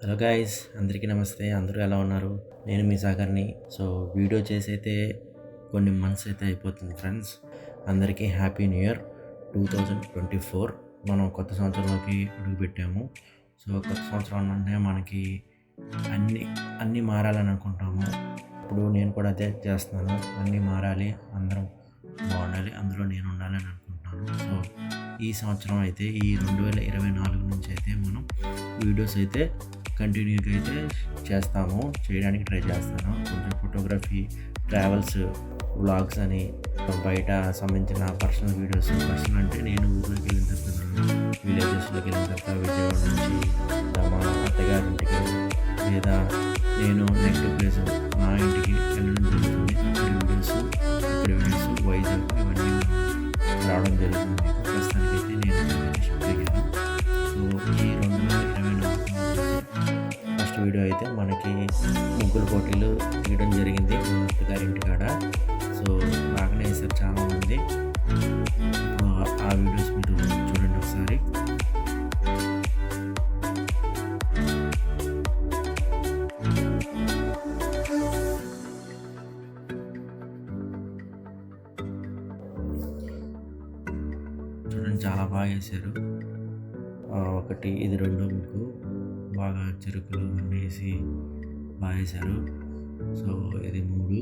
Hello guys అందరికీ నమస్తే. అందరూ ఎలా ఉన్నారు? నేను మీ సాగర్ని. సో వీడియో చేసి అయితే కొన్ని మంత్స్ అయితే అయిపోతుంది ఫ్రెండ్స్. అందరికీ happy new year two thousand twenty four. మనం కొత్త సంవత్సరంలోకి అడుగుపెట్టాము సో కొత్త సంవత్సరం అంటే మనకి అన్ని అన్నీ మారాలని అనుకుంటాము. ఇప్పుడు నేను కూడా అదే చేస్తున్నాను. అన్నీ మారాలి అందరం బాగుండాలి అందులో నేను ఉండాలని అనుకుంటున్నాను. సో ఈ సంవత్సరం అయితే ఈ రెండు వేల ఇరవై నాలుగు నుంచి అయితే మనం వీడియోస్ అయితే కంటిన్యూగా అయితే చేస్తాము చేయడానికి ట్రై చేస్తాను. కొంచెం ఫోటోగ్రఫీ ట్రావెల్స్ వ్లాగ్స్ అని బయట సంబంధించిన పర్సనల్ వీడియోస్ పర్సనల్ అంటే నేను ఊళ్ళోకి వెళ్ళిన తర్వాత విలేజెస్లోకి వెళ్ళిన తర్వాత విజయవాడ నుంచి మా అత్తగారి ఇంటికి లేదా నేను నెక్స్ట్ ప్లేస్ మా ఇంటికి వెళ్ళడం జరుగుతుంది. అక్కడ వీడియోస్ ఇక్కడ వీడియోస్ వైజాగ్ ఇవన్నీ రావడం జరుగుతుంది. నాలుగు వీడియో అయితే మనకి ముగ్గురు పోటీలు తీయడం జరిగింది గారి ఇంటి కాడ. సో బాగానే వేసారు చాలా మంది ఆ- వీడియోస్ మీరు చూడండి ఒకసారి. చూడండి చాలా బాగా వేశారు ఒకటి ఇది రెండో ముగ్గు. బాగా చెరుకులు వేసి బాగా సో ఇది మూడు.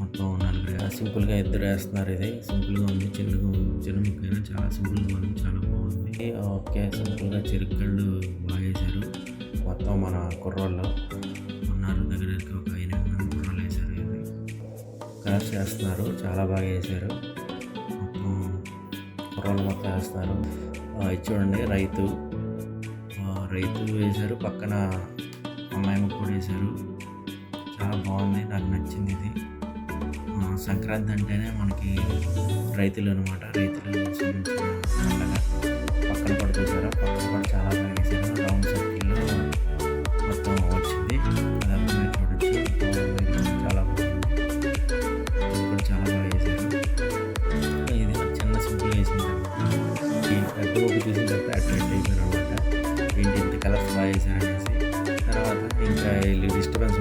మొత్తం నలుగురు సింపుల్గా ఇద్దరు వేస్తున్నారు ఇది. సింపుల్గా ఉంది చిన్నగా ఉంది చిన్న ముక్కైనా చాలా సింపుల్గా ఉంది చాలా బాగుంది. ఓకే సింపుల్గా చెరుకళ్ళు బాగేశారు మొత్తం మన కుర్రోళ్ళు ఉన్నారు. దగ్గర దగ్గర ఒక ఎనిమిది మంది కుర్రోళ్ళు వేశారు ఇది. కలర్స్ చేస్తున్నారు చాలా బాగా వేశారు. మొత్తం కుర్రోళ్ళు మొత్తం వేస్తున్నారు. ఇది చూడండి రైతు. ఆ, రైతు వేశారు పక్కన అమ్మాయి కూడా వేశారు. చాలా బాగుంది నాకు నచ్చింది ఇది. సంక్రాంతి అంటేనే మనకి రైతులు అనమాట రైతులు పండగ. పక్కన కూడా చూసారా పక్కన కూడా చాలా బాగా వేశారు. రౌండ్ సర్కిల్లో మొత్తం వచ్చింది. అదంతా మీరు చూడొచ్చు. చాలా బాగుంది. చాలా బాగా వేశారు. ఇది చిన్న సింపుల్ వేసింది ఈ పెద్ద చూసిన తర్వాత అట్రాక్ట్ అయిపోయారు అనమాట ఏంటి ఇంత కలర్స్ బాగా వేశారనేసి తర్వాత ఇంకా వీళ్ళు డిస్టర్బెన్స్